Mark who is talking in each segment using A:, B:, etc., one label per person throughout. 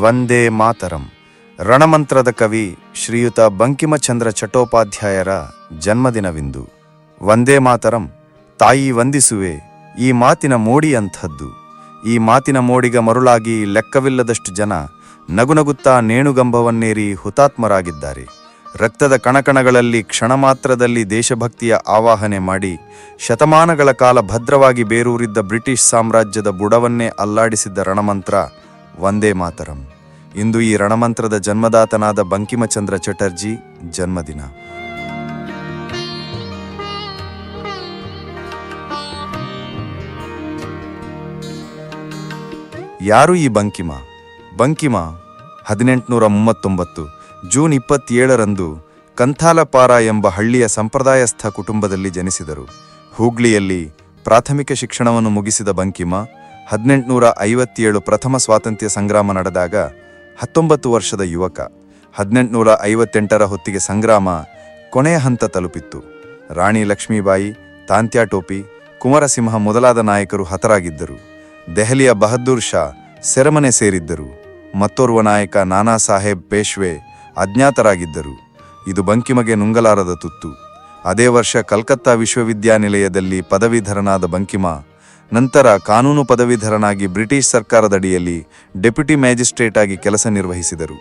A: ವಂದೇ ಮಾತರಂ. ರಣಮಂತ್ರದ ಕವಿ ಶ್ರೀಯುತ ಬಂಕಿಮಚಂದ್ರ ಚಟ್ಟೋಪಾಧ್ಯಾಯರ ಜನ್ಮದಿನವಿಂದು. ವಂದೇ ಮಾತರಂ, ತಾಯಿ ವಂದಿಸುವೆ, ಈ ಮಾತಿನ ಮೋಡಿ ಅಂಥದ್ದು. ಈ ಮಾತಿನ ಮೋಡಿಗ ಮರುಳಾಗಿ ಲೆಕ್ಕವಿಲ್ಲದಷ್ಟು ಜನ ನಗುನಗುತ್ತಾ ನೇಣುಗಂಬವನ್ನೇರಿ ಹುತಾತ್ಮರಾಗಿದ್ದಾರೆ. ರಕ್ತದ ಕಣಕಣಗಳಲ್ಲಿ ಕ್ಷಣ ಮಾತ್ರದಲ್ಲಿ ದೇಶಭಕ್ತಿಯ ಆವಾಹನೆ ಮಾಡಿ ಶತಮಾನಗಳ ಕಾಲ ಭದ್ರವಾಗಿ ಬೇರೂರಿದ್ದ ಬ್ರಿಟಿಷ್ ಸಾಮ್ರಾಜ್ಯದ ಬುಡವನ್ನೇ ಅಲ್ಲಾಡಿಸಿದ್ದ ರಣಮಂತ್ರ ವಂದೇ ಮಾತರಂ. ಇಂದು ಈ ರಣಮಂತ್ರದ ಜನ್ಮದಾತನಾದ ಬಂಕಿಮಚಂದ್ರ ಚಟರ್ಜಿ ಜನ್ಮದಿನ. ಯಾರು ಈ ಬಂಕಿಮ? ಬಂಕಿಮ ಹದಿನೆಂಟುನೂರ ಮೂವತ್ತೊಂಬತ್ತು ಜೂನ್ ಇಪ್ಪತ್ತೇಳರಂದು ಕಂಥಾಲಪಾರ ಎಂಬ ಹಳ್ಳಿಯ ಸಂಪ್ರದಾಯಸ್ಥ ಕುಟುಂಬದಲ್ಲಿ ಜನಿಸಿದರು. ಹೂಗ್ಲಿಯಲ್ಲಿ ಪ್ರಾಥಮಿಕ ಶಿಕ್ಷಣವನ್ನು ಮುಗಿಸಿದ ಬಂಕಿಮ ಹದಿನೆಂಟುನೂರ ಐವತ್ತೇಳು ಪ್ರಥಮ ಸ್ವಾತಂತ್ರ್ಯ ಸಂಗ್ರಾಮ ನಡೆದಾಗ ಹತ್ತೊಂಬತ್ತು ವರ್ಷದ ಯುವಕ ಹದಿನೆಂಟುನೂರ ಐವತ್ತೆಂಟರ ಹೊತ್ತಿಗೆ ಸಂಗ್ರಾಮ ಕೊನೆಯ ಹಂತ ತಲುಪಿತ್ತು. ರಾಣಿ ಲಕ್ಷ್ಮೀಬಾಯಿ, ತಾಂತ್ಯಾ ಟೋಪಿ, ಕುಮಾರಸಿಂಹ ಮೊದಲಾದ ನಾಯಕರು ಹತರಾಗಿದ್ದರು. ದೆಹಲಿಯ ಬಹದ್ದೂರ್ ಶಾ ಸೆರೆಮನೆ ಸೇರಿದ್ದರು. ಮತ್ತೋರ್ವ ನಾಯಕ ನಾನಾ ಸಾಹೇಬ್ ಪೇಶ್ವೆ ಅಜ್ಞಾತರಾಗಿದ್ದರು. ಇದು ಬಂಕಿಮಗೆ ನುಂಗಲಾರದ ತುತ್ತು. ಅದೇ ವರ್ಷ ಕಲ್ಕತ್ತಾ ವಿಶ್ವವಿದ್ಯಾನಿಲಯದಲ್ಲಿ ಪದವೀಧರನಾದ ಬಂಕಿಮ ನಂತರ ಕಾನೂನು ಪದವೀಧರನಾಗಿ ಬ್ರಿಟಿಷ್ ಸರ್ಕಾರದಡಿಯಲ್ಲಿ ಡೆಪ್ಯುಟಿ ಮ್ಯಾಜಿಸ್ಟ್ರೇಟ್ ಆಗಿ ಕೆಲಸ ನಿರ್ವಹಿಸಿದರು.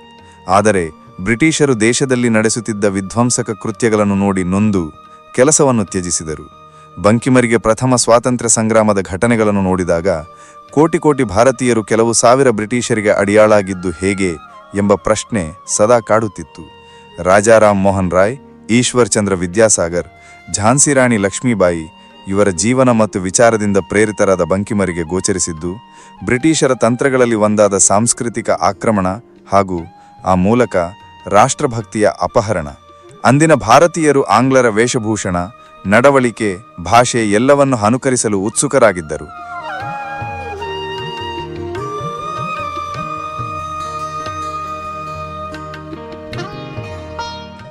A: ಆದರೆ ಬ್ರಿಟಿಷರು ದೇಶದಲ್ಲಿ ನಡೆಸುತ್ತಿದ್ದ ವಿಧ್ವಂಸಕ ಕೃತ್ಯಗಳನ್ನು ನೋಡಿ ನೊಂದು ಕೆಲಸವನ್ನು ತ್ಯಜಿಸಿದರು. ಬಂಕಿಮರಿಗೆ ಪ್ರಥಮ ಸ್ವಾತಂತ್ರ್ಯ ಸಂಗ್ರಾಮದ ಘಟನೆಗಳನ್ನು ನೋಡಿದಾಗ ಕೋಟಿ ಕೋಟಿ ಭಾರತೀಯರು ಕೆಲವು ಸಾವಿರ ಬ್ರಿಟಿಷರಿಗೆ ಅಡಿಯಾಳಾಗಿದ್ದು ಹೇಗೆ ಎಂಬ ಪ್ರಶ್ನೆ ಸದಾ ಕಾಡುತ್ತಿತ್ತು. ರಾಜಾರಾಮ್ ಮೋಹನ್ ರಾಯ್, ಈಶ್ವರ್ ಚಂದ್ರ ವಿದ್ಯಾಸಾಗರ್, ಝಾನ್ಸಿ ರಾಣಿ ಲಕ್ಷ್ಮೀಬಾಯಿ ಇವರ ಜೀವನ ಮತ್ತು ವಿಚಾರದಿಂದ ಪ್ರೇರಿತರಾದ ಬಂಕಿಮರಿಗೆ ಗೋಚರಿಸಿದ್ದು, ಬ್ರಿಟಿಷರ ತಂತ್ರಗಳಲ್ಲಿ ಒಂದಾದ ಸಾಂಸ್ಕೃತಿಕ ಆಕ್ರಮಣ ಹಾಗೂ ಆ ಮೂಲಕ ರಾಷ್ಟ್ರಭಕ್ತಿಯ ಅಪಹರಣ. ಅಂದಿನ ಭಾರತೀಯರು ಆಂಗ್ಲರ ವೇಷಭೂಷಣ, ನಡವಳಿಕೆ, ಭಾಷೆ ಎಲ್ಲವನ್ನು ಅನುಕರಿಸಲು ಉತ್ಸುಕರಾಗಿದ್ದರು.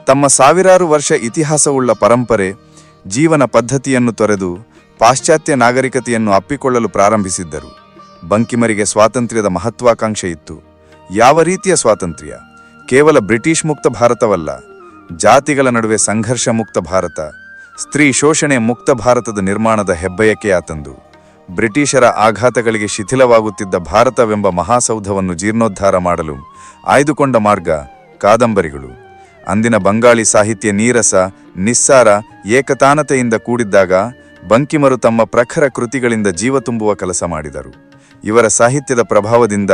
A: ತಮ್ಮ ಸಾವಿರಾರು ವರ್ಷ ಇತಿಹಾಸವುಳ್ಳ ಪರಂಪರೆ ಜೀವನ ಪದ್ಧತಿಯನ್ನು ತೊರೆದು ಪಾಶ್ಚಾತ್ಯ ನಾಗರಿಕತೆಯನ್ನು ಅಪ್ಪಿಕೊಳ್ಳಲು ಪ್ರಾರಂಭಿಸಿದ್ದರು. ಬಂಕಿಮರಿಗೆ ಸ್ವಾತಂತ್ರ್ಯದ ಮಹತ್ವಾಕಾಂಕ್ಷೆ ಇತ್ತು. ಯಾವ ರೀತಿಯ ಸ್ವಾತಂತ್ರ್ಯ? ಕೇವಲ ಬ್ರಿಟಿಷ್ ಮುಕ್ತ ಭಾರತವಲ್ಲ. ಜಾತಿಗಳ ನಡುವೆ ಸಂಘರ್ಷ ಮುಕ್ತ ಭಾರತ. ಸ್ತ್ರೀ ಶೋಷಣೆ ಮುಕ್ತ ಭಾರತದ ನಿರ್ಮಾಣದ ಹೆಬ್ಬಯಕೆಯಾತಂದು ಬ್ರಿಟಿಷರ ಆಘಾತಗಳಿಗೆ ಶಿಥಿಲವಾಗುತ್ತಿದ್ದ ಭಾರತವೆಂಬ ಮಹಾಸೌಧವನ್ನು ಜೀರ್ಣೋದ್ಧಾರ ಮಾಡಲು ಆಯ್ದುಕೊಂಡ ಮಾರ್ಗ ಕಾದಂಬರಿಗಳು. ಅಂದಿನ ಬಂಗಾಳಿ ಸಾಹಿತ್ಯ ನೀರಸ, ನಿಸ್ಸಾರ, ಏಕತಾನತೆಯಿಂದ ಕೂಡಿದ್ದಾಗ ಬಂಕಿಮರು ತಮ್ಮ ಪ್ರಖರ ಕೃತಿಗಳಿಂದ ಜೀವ ತುಂಬುವ ಕೆಲಸ ಮಾಡಿದರು. ಇವರ ಸಾಹಿತ್ಯದ ಪ್ರಭಾವದಿಂದ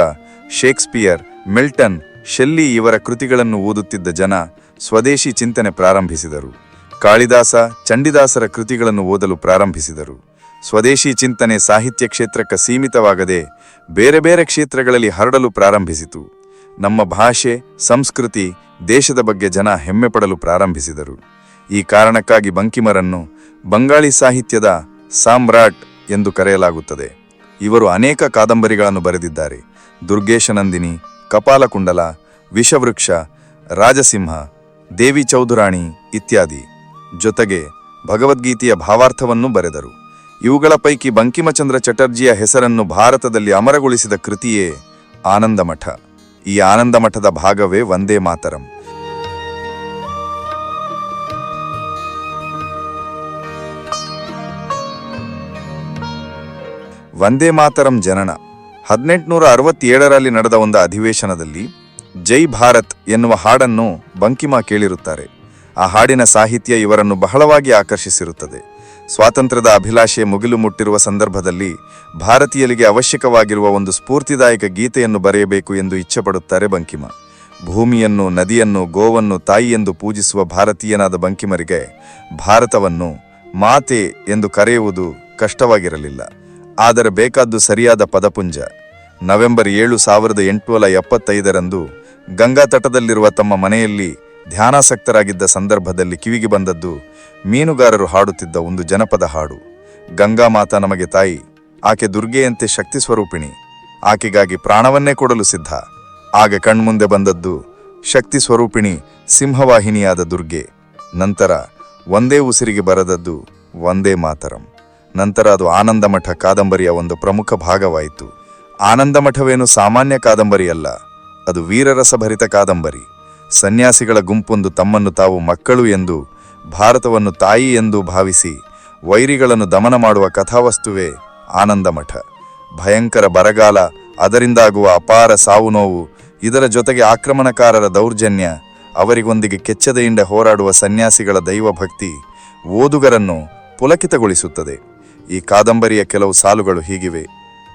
A: ಶೇಕ್ಸ್ಪಿಯರ್, ಮಿಲ್ಟನ್, ಶೆಲ್ಲಿ ಇವರ ಕೃತಿಗಳನ್ನು ಓದುತ್ತಿದ್ದ ಜನ ಸ್ವದೇಶಿ ಚಿಂತನೆ ಪ್ರಾರಂಭಿಸಿದರು. ಕಾಳಿದಾಸ, ಚಂಡಿದಾಸರ ಕೃತಿಗಳನ್ನು ಓದಲು ಪ್ರಾರಂಭಿಸಿದರು. ಸ್ವದೇಶಿ ಚಿಂತನೆ ಸಾಹಿತ್ಯ ಕ್ಷೇತ್ರಕ್ಕೆ ಸೀಮಿತವಾಗದೆ ಬೇರೆ ಬೇರೆ ಕ್ಷೇತ್ರಗಳಲ್ಲಿ ಹರಡಲು ಪ್ರಾರಂಭಿಸಿತು. ನಮ್ಮ ಭಾಷೆ, ಸಂಸ್ಕೃತಿ ದೇಶದ ಬಗ್ಗೆ ಜನ ಹೆಮ್ಮೆ ಪಡಲು ಪ್ರಾರಂಭಿಸಿದರು. ಈ ಕಾರಣಕ್ಕಾಗಿ ಬಂಕಿಮರನ್ನು ಬಂಗಾಳಿ ಸಾಹಿತ್ಯದ ಸಾಮ್ರಾಟ್ ಎಂದು ಕರೆಯಲಾಗುತ್ತದೆ. ಇವರು ಅನೇಕ ಕಾದಂಬರಿಗಳನ್ನು ಬರೆದಿದ್ದಾರೆ. ದುರ್ಗೇಶನಂದಿನಿ, ಕಪಾಲಕುಂಡಲ, ವಿಷವೃಕ್ಷ, ರಾಜಸಿಂಹ, ದೇವಿ ಚೌಧುರಾಣಿ ಇತ್ಯಾದಿ. ಜೊತೆಗೆ ಭಗವದ್ಗೀತೆಯ ಭಾವಾರ್ಥವನ್ನು ಬರೆದರು. ಇವುಗಳ ಪೈಕಿ ಬಂಕಿಮಚಂದ್ರ ಚಟರ್ಜಿಯ ಹೆಸರನ್ನು ಭಾರತದಲ್ಲಿ ಅಮರಗೊಳಿಸಿದ ಕೃತಿಯೇ ಆನಂದಮಠ. ಈ ಆನಂದ ಮಠದ ಭಾಗವೇ ವಂದೇ ಮಾತರಂ. ವಂದೇ ಮಾತರಂ ಜನನ. ಹದಿನೆಂಟುನೂರ ಅರವತ್ತೇಳರಲ್ಲಿ ನಡೆದ ಒಂದು ಅಧಿವೇಶನದಲ್ಲಿ ಜೈ ಭಾರತ್ ಎನ್ನುವ ಹಾಡನ್ನು ಬಂಕಿಮಾ ಕೇಳಿರುತ್ತಾರೆ. ಆ ಹಾಡಿನ ಸಾಹಿತ್ಯ ಇವರನ್ನು ಬಹಳವಾಗಿ ಆಕರ್ಷಿಸಿರುತ್ತದೆ. ಸ್ವಾತಂತ್ರ್ಯದ ಅಭಿಲಾಷೆ ಮುಗಿಲು ಮುಟ್ಟಿರುವ ಸಂದರ್ಭದಲ್ಲಿ ಭಾರತೀಯರಿಗೆ ಅವಶ್ಯಕವಾಗಿರುವ ಒಂದು ಸ್ಫೂರ್ತಿದಾಯಕ ಗೀತೆಯನ್ನು ಬರೆಯಬೇಕು ಎಂದು ಇಚ್ಛೆಪಡುತ್ತಾರೆ ಬಂಕಿಮ. ಭೂಮಿಯನ್ನು, ನದಿಯನ್ನು, ಗೋವನ್ನು ತಾಯಿ ಎಂದು ಪೂಜಿಸುವ ಭಾರತೀಯನಾದ ಬಂಕಿಮರಿಗೆ ಭಾರತವನ್ನು ಮಾತೆ ಎಂದು ಕರೆಯುವುದು ಕಷ್ಟವಾಗಿರಲಿಲ್ಲ. ಆದರೆ ಬೇಕಾದ್ದು ಸರಿಯಾದ ಪದಪುಂಜ. ನವೆಂಬರ್ ಏಳು ಸಾವಿರದ ಎಂಟುನೂರ ಎಪ್ಪತ್ತೈದರಂದು ಗಂಗಾ ತಟದಲ್ಲಿರುವ ತಮ್ಮ ಮನೆಯಲ್ಲಿ ಧ್ಯಾನಾಸಕ್ತರಾಗಿದ್ದ ಸಂದರ್ಭದಲ್ಲಿ ಕಿವಿಗೆ ಬಂದದ್ದು ಮೀನುಗಾರರು ಹಾಡುತ್ತಿದ್ದ ಒಂದು ಜನಪದ ಹಾಡು. ಗಂಗಾ ಮಾತ ನಮಗೆ ತಾಯಿ, ಆಕೆ ದುರ್ಗೆಯಂತೆ ಶಕ್ತಿ ಸ್ವರೂಪಿಣಿ, ಆಕೆಗಾಗಿ ಪ್ರಾಣವನ್ನೇ ಕೊಡಲು ಸಿದ್ಧ. ಆಗ ಕಣ್ಮುಂದೆ ಬಂದದ್ದು ಶಕ್ತಿ ಸ್ವರೂಪಿಣಿ ಸಿಂಹವಾಹಿನಿಯಾದ ದುರ್ಗೆ. ನಂತರ ಒಂದೇ ಉಸಿರಿಗೆ ಬರದದ್ದು ಒಂದೇ ಮಾತರಂ. ನಂತರ ಅದು ಆನಂದಮಠ ಕಾದಂಬರಿಯ ಒಂದು ಪ್ರಮುಖ ಭಾಗವಾಯಿತು. ಆನಂದಮಠವೇನು ಸಾಮಾನ್ಯ ಕಾದಂಬರಿಯಲ್ಲ, ಅದು ವೀರರಸಭರಿತ ಕಾದಂಬರಿ. ಸನ್ಯಾಸಿಗಳ ಗುಂಪೊಂದು ತಮ್ಮನ್ನು ತಾವು ಮಕ್ಕಳು ಎಂದು, ಭಾರತವನ್ನು ತಾಯಿ ಎಂದು ಭಾವಿಸಿ, ವೈರಿಗಳನ್ನು ದಮನ ಮಾಡುವ ಕಥಾವಸ್ತುವೇ ಆನಂದಮಠ. ಭಯಂಕರ ಬರಗಾಲ, ಅದರಿಂದಾಗುವ ಅಪಾರ ಸಾವು ನೋವು, ಇದರ ಜೊತೆಗೆ ಆಕ್ರಮಣಕಾರರ ದೌರ್ಜನ್ಯ, ಅವರಿಗೊಂದಿಗೆ ಕೆಚ್ಚದೆಯಿಂದ ಹೋರಾಡುವ ಸನ್ಯಾಸಿಗಳ ದೈವಭಕ್ತಿ, ಓದುಗರನ್ನು ಪುಲಕಿತಗೊಳಿಸುತ್ತದೆ. ಈ ಕಾದಂಬರಿಯ ಕೆಲವು ಸಾಲುಗಳು ಹೀಗಿವೆ.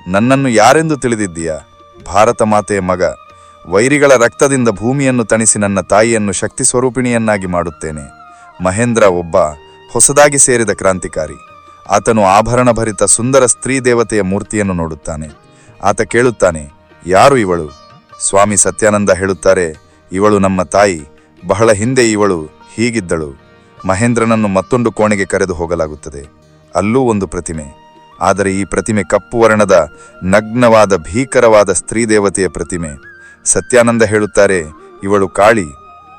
A: ನನ್ನನ್ನು ಯಾರೆಂದು ತಿಳಿದಿದ್ದೀಯಾ? ಭಾರತ ಮಾತೆಯ ಮಗ. ವೈರಿಗಳ ರಕ್ತದಿಂದ ಭೂಮಿಯನ್ನು ತಣಿಸಿ ನನ್ನ ತಾಯಿಯನ್ನು ಶಕ್ತಿ ಸ್ವರೂಪಿಣಿಯನ್ನಾಗಿ ಮಾಡುತ್ತೇನೆ. ಮಹೇಂದ್ರ ಒಬ್ಬ ಹೊಸದಾಗಿ ಸೇರಿದ ಕ್ರಾಂತಿಕಾರಿ. ಆತನು ಆಭರಣಭರಿತ ಸುಂದರ ಸ್ತ್ರೀ ದೇವತೆಯ ಮೂರ್ತಿಯನ್ನು ನೋಡುತ್ತಾನೆ. ಆತ ಕೇಳುತ್ತಾನೆ, ಯಾರು ಇವಳು? ಸ್ವಾಮಿ ಸತ್ಯಾನಂದ ಹೇಳುತ್ತಾರೆ, ಇವಳು ನಮ್ಮ ತಾಯಿ. ಬಹಳ ಹಿಂದೆ ಇವಳು, ಹೀಗಿದ್ದಳು. ಮಹೇಂದ್ರನನ್ನು ಮತ್ತೊಂದು ಕೋಣೆಗೆ ಕರೆದು ಹೋಗಲಾಗುತ್ತದೆ. ಅಲ್ಲೂ ಒಂದು ಪ್ರತಿಮೆ. ಆದರೆ ಈ ಪ್ರತಿಮೆ ಕಪ್ಪು ವರ್ಣದ ನಗ್ನವಾದ ಭೀಕರವಾದ ಸ್ತ್ರೀ ದೇವತೆಯ ಪ್ರತಿಮೆ. ಸತ್ಯಾನಂದ ಹೇಳುತ್ತಾರೆ, ಇವಳು ಕಾಳಿ,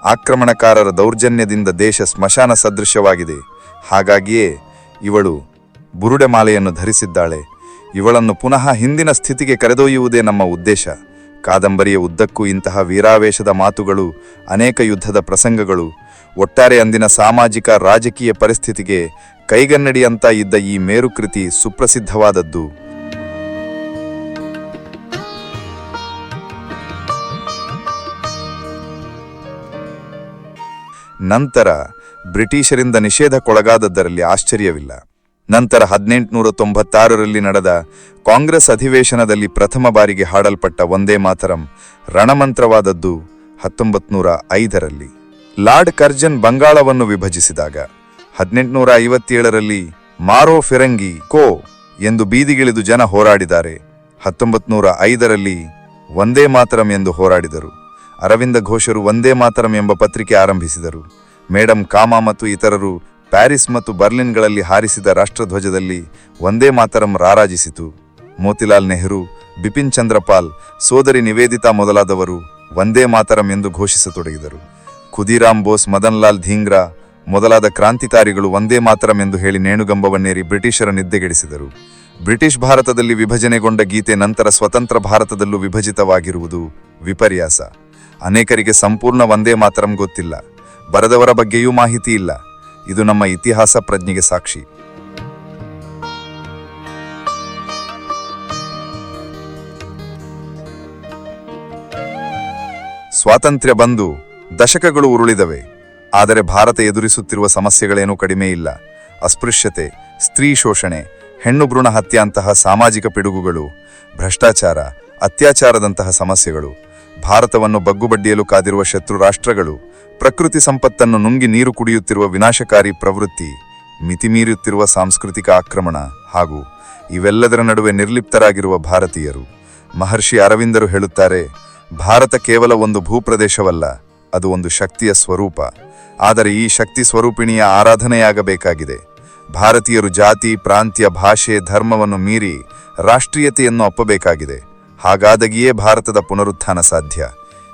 A: ಆಕ್ರಮಣಕಾರರ ದೌರ್ಜನ್ಯದಿಂದ ದೇಶ ಸ್ಮಶಾನ ಸದೃಶವಾಗಿದೆ. ಹಾಗಾಗಿಯೇ ಇವಳು ಬುರುಡೆ ಮಾಲೆಯನ್ನು ಧರಿಸಿದ್ದಾಳೆ. ಇವಳನ್ನು ಪುನಃ ಹಿಂದಿನ ಸ್ಥಿತಿಗೆ ಕರೆದೊಯ್ಯುವುದೇ ನಮ್ಮ ಉದ್ದೇಶ. ಕಾದಂಬರಿಯ ಉದ್ದಕ್ಕೂ ಇಂತಹ ವೀರಾವೇಶದ ಮಾತುಗಳು ಅನೇಕ ಯುದ್ಧದ ಪ್ರಸಂಗಗಳು. ಒಟ್ಟಾರೆ ಅಂದಿನ ಸಾಮಾಜಿಕ, ರಾಜಕೀಯ ಪರಿಸ್ಥಿತಿಗೆ ಕೈಗನ್ನಡಿಯಂತ ಇದ್ದ ಈ ಮೇರುಕೃತಿ ಸುಪ್ರಸಿದ್ಧವಾದದ್ದು. ನಂತರ ಬ್ರಿಟಿಷರಿಂದ ನಿಷೇಧಕ್ಕೊಳಗಾದದ್ದರಲ್ಲಿ ಆಶ್ಚರ್ಯವಿಲ್ಲ. ನಂತರ ಹದಿನೆಂಟುನೂರ ತೊಂಬತ್ತಾರರಲ್ಲಿ ನಡೆದ ಕಾಂಗ್ರೆಸ್ ಅಧಿವೇಶನದಲ್ಲಿ ಪ್ರಥಮ ಬಾರಿಗೆ ಹಾಡಲ್ಪಟ್ಟ ಒಂದೇ ಮಾತರಂ ರಣಮಂತ್ರವಾದದ್ದು ಹತ್ತೊಂಬತ್ತು ನೂರ ಐದರಲ್ಲಿ ಲಾರ್ಡ್ ಕರ್ಜನ್ ಬಂಗಾಳವನ್ನು ವಿಭಜಿಸಿದಾಗ ಹದಿನೆಂಟುನೂರ ಐವತ್ತೇಳರಲ್ಲಿ ಮಾರೋ ಫಿರಂಗಿ ಕೋ ಎಂದು ಬೀದಿಗಿಳಿದು ಜನ ಹೋರಾಡಿದ್ದಾರೆ. ಹತ್ತೊಂಬತ್ತು ನೂರ ಐದರಲ್ಲಿ ಒಂದೇ ಮಾತರಂ ಎಂದು ಹೋರಾಡಿದರು. ಅರವಿಂದ ಘೋಷರು ಒಂದೇ ಮಾತರಂ ಎಂಬ ಪತ್ರಿಕೆ ಆರಂಭಿಸಿದರು. ಮೇಡಂ ಕಾಮಾ ಮತ್ತು ಇತರರು ಪ್ಯಾರಿಸ್ ಮತ್ತು ಬರ್ಲಿನ್ಗಳಲ್ಲಿ ಹಾರಿಸಿದ ರಾಷ್ಟ್ರಧ್ವಜದಲ್ಲಿ ಒಂದೇ ಮಾತರಂ ರಾರಾಜಿಸಿತು. ಮೋತಿಲಾಲ್ ನೆಹರು, ಬಿಪಿನ್ ಚಂದ್ರಪಾಲ್, ಸೋದರಿ ನಿವೇದಿತಾ ಮೊದಲಾದವರು ಒಂದೇ ಮಾತರಂ ಎಂದು ಘೋಷಿಸತೊಡಗಿದರು. ಖುದಿರಾಮ್ ಬೋಸ್, ಮದನ್ಲಾಲ್ ಧೀಂಗ್ರಾ ಮೊದಲಾದ ಕ್ರಾಂತಿಕಾರಿಗಳು ಒಂದೇ ಮಾತರಂ ಎಂದು ಹೇಳಿ ನೇಣುಗಂಬವನ್ನೇರಿ ಬ್ರಿಟಿಷರ ನಿದ್ದೆಗೆಡಿಸಿದರು. ಬ್ರಿಟಿಷ್ ಭಾರತದಲ್ಲಿ ವಿಭಜನೆಗೊಂಡ ಗೀತೆ ನಂತರ ಸ್ವತಂತ್ರ ಭಾರತದಲ್ಲೂ ವಿಭಜಿತವಾಗಿರುವುದು ವಿಪರ್ಯಾಸ. ಅನೇಕರಿಗೆ ಸಂಪೂರ್ಣ ಒಂದೇ ಮಾತರಂ ಗೊತ್ತಿಲ್ಲ. ಬರೆದವರ ಬಗ್ಗೆಯೂ ಮಾಹಿತಿ ಇಲ್ಲ. ಇದು ನಮ್ಮ ಇತಿಹಾಸ ಪ್ರಜ್ಞೆಗೆ ಸಾಕ್ಷಿ. ಸ್ವಾತಂತ್ರ್ಯ ಬಂದು ದಶಕಗಳು ಉರುಳಿದವೆ. ಆದರೆ ಭಾರತ ಎದುರಿಸುತ್ತಿರುವ ಸಮಸ್ಯೆಗಳೇನೂ ಕಡಿಮೆ ಇಲ್ಲ. ಅಸ್ಪೃಶ್ಯತೆ, ಸ್ತ್ರೀ ಶೋಷಣೆ, ಹೆಣ್ಣು ಭ್ರೂಣ ಹತ್ಯೆಯಂತಹ ಸಾಮಾಜಿಕ ಪಿಡುಗುಗಳು, ಭ್ರಷ್ಟಾಚಾರ, ಅತ್ಯಾಚಾರದಂತಹ ಸಮಸ್ಯೆಗಳು. ಭಾರತವನ್ನು ಬಗ್ಗುಬಡ್ಡಿಯಲು ಕಾದಿರುವ ಶತ್ರು ರಾಷ್ಟ್ರಗಳು, ಪ್ರಕೃತಿ ಸಂಪತ್ತನ್ನು ನುಂಗಿ ನೀರು ಕುಡಿಯುತ್ತಿರುವ ವಿನಾಶಕಾರಿ ಪ್ರವೃತ್ತಿ ಮಿತಿಮೀರುತ್ತಿರುವ ಸಾಂಸ್ಕೃತಿಕ ಆಕ್ರಮಣ ಹಾಗೂ ಇವೆಲ್ಲದರ ನಡುವೆ ನಿರ್ಲಿಪ್ತರಾಗಿರುವ ಭಾರತೀಯರು. ಮಹರ್ಷಿ ಅರವಿಂದರು ಹೇಳುತ್ತಾರೆ, ಭಾರತ ಕೇವಲ ಒಂದು ಭೂಪ್ರದೇಶವಲ್ಲ, ಅದು ಒಂದು ಶಕ್ತಿಯ ಸ್ವರೂಪ. ಆದರೆ ಈ ಶಕ್ತಿ ಸ್ವರೂಪಿಣಿಯ ಆರಾಧನೆಯಾಗಬೇಕಾಗಿದೆ. ಭಾರತೀಯರು ಜಾತಿ, ಪ್ರಾಂತ್ಯ, ಭಾಷೆ, ಧರ್ಮವನ್ನು ಮೀರಿ ರಾಷ್ಟ್ರೀಯತೆಯನ್ನು ಅಪ್ಪಬೇಕಾಗಿದೆ. ಹಾಗಾದಗಿಯೇ ಭಾರತದ ಪುನರುತ್ಥಾನ ಸಾಧ್ಯ.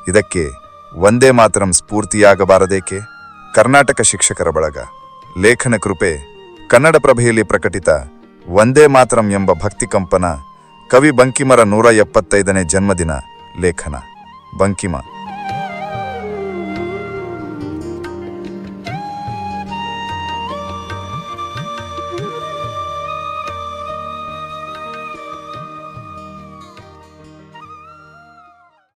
A: ಇದಕ್ಕೆ ಒಂದೇ ಮಾತರಂ ಸ್ಫೂರ್ತಿಯಾಗಬಾರದೇಕೆ? ಕರ್ನಾಟಕ ಶಿಕ್ಷಕರ ಬಳಗ. ಲೇಖನ ಕೃಪೆ ಕನ್ನಡ ಪ್ರಭೆಯಲ್ಲಿ ಪ್ರಕಟಿತ ಒಂದೇ ಮಾತ್ರಂ ಎಂಬ ಭಕ್ತಿ ಕಂಪನ ಕವಿ ಬಂಕಿಮರ ನೂರ ಎಪ್ಪತ್ತೈದನೇ ಜನ್ಮದಿನ ಲೇಖನ. ಬಂಕಿಮ.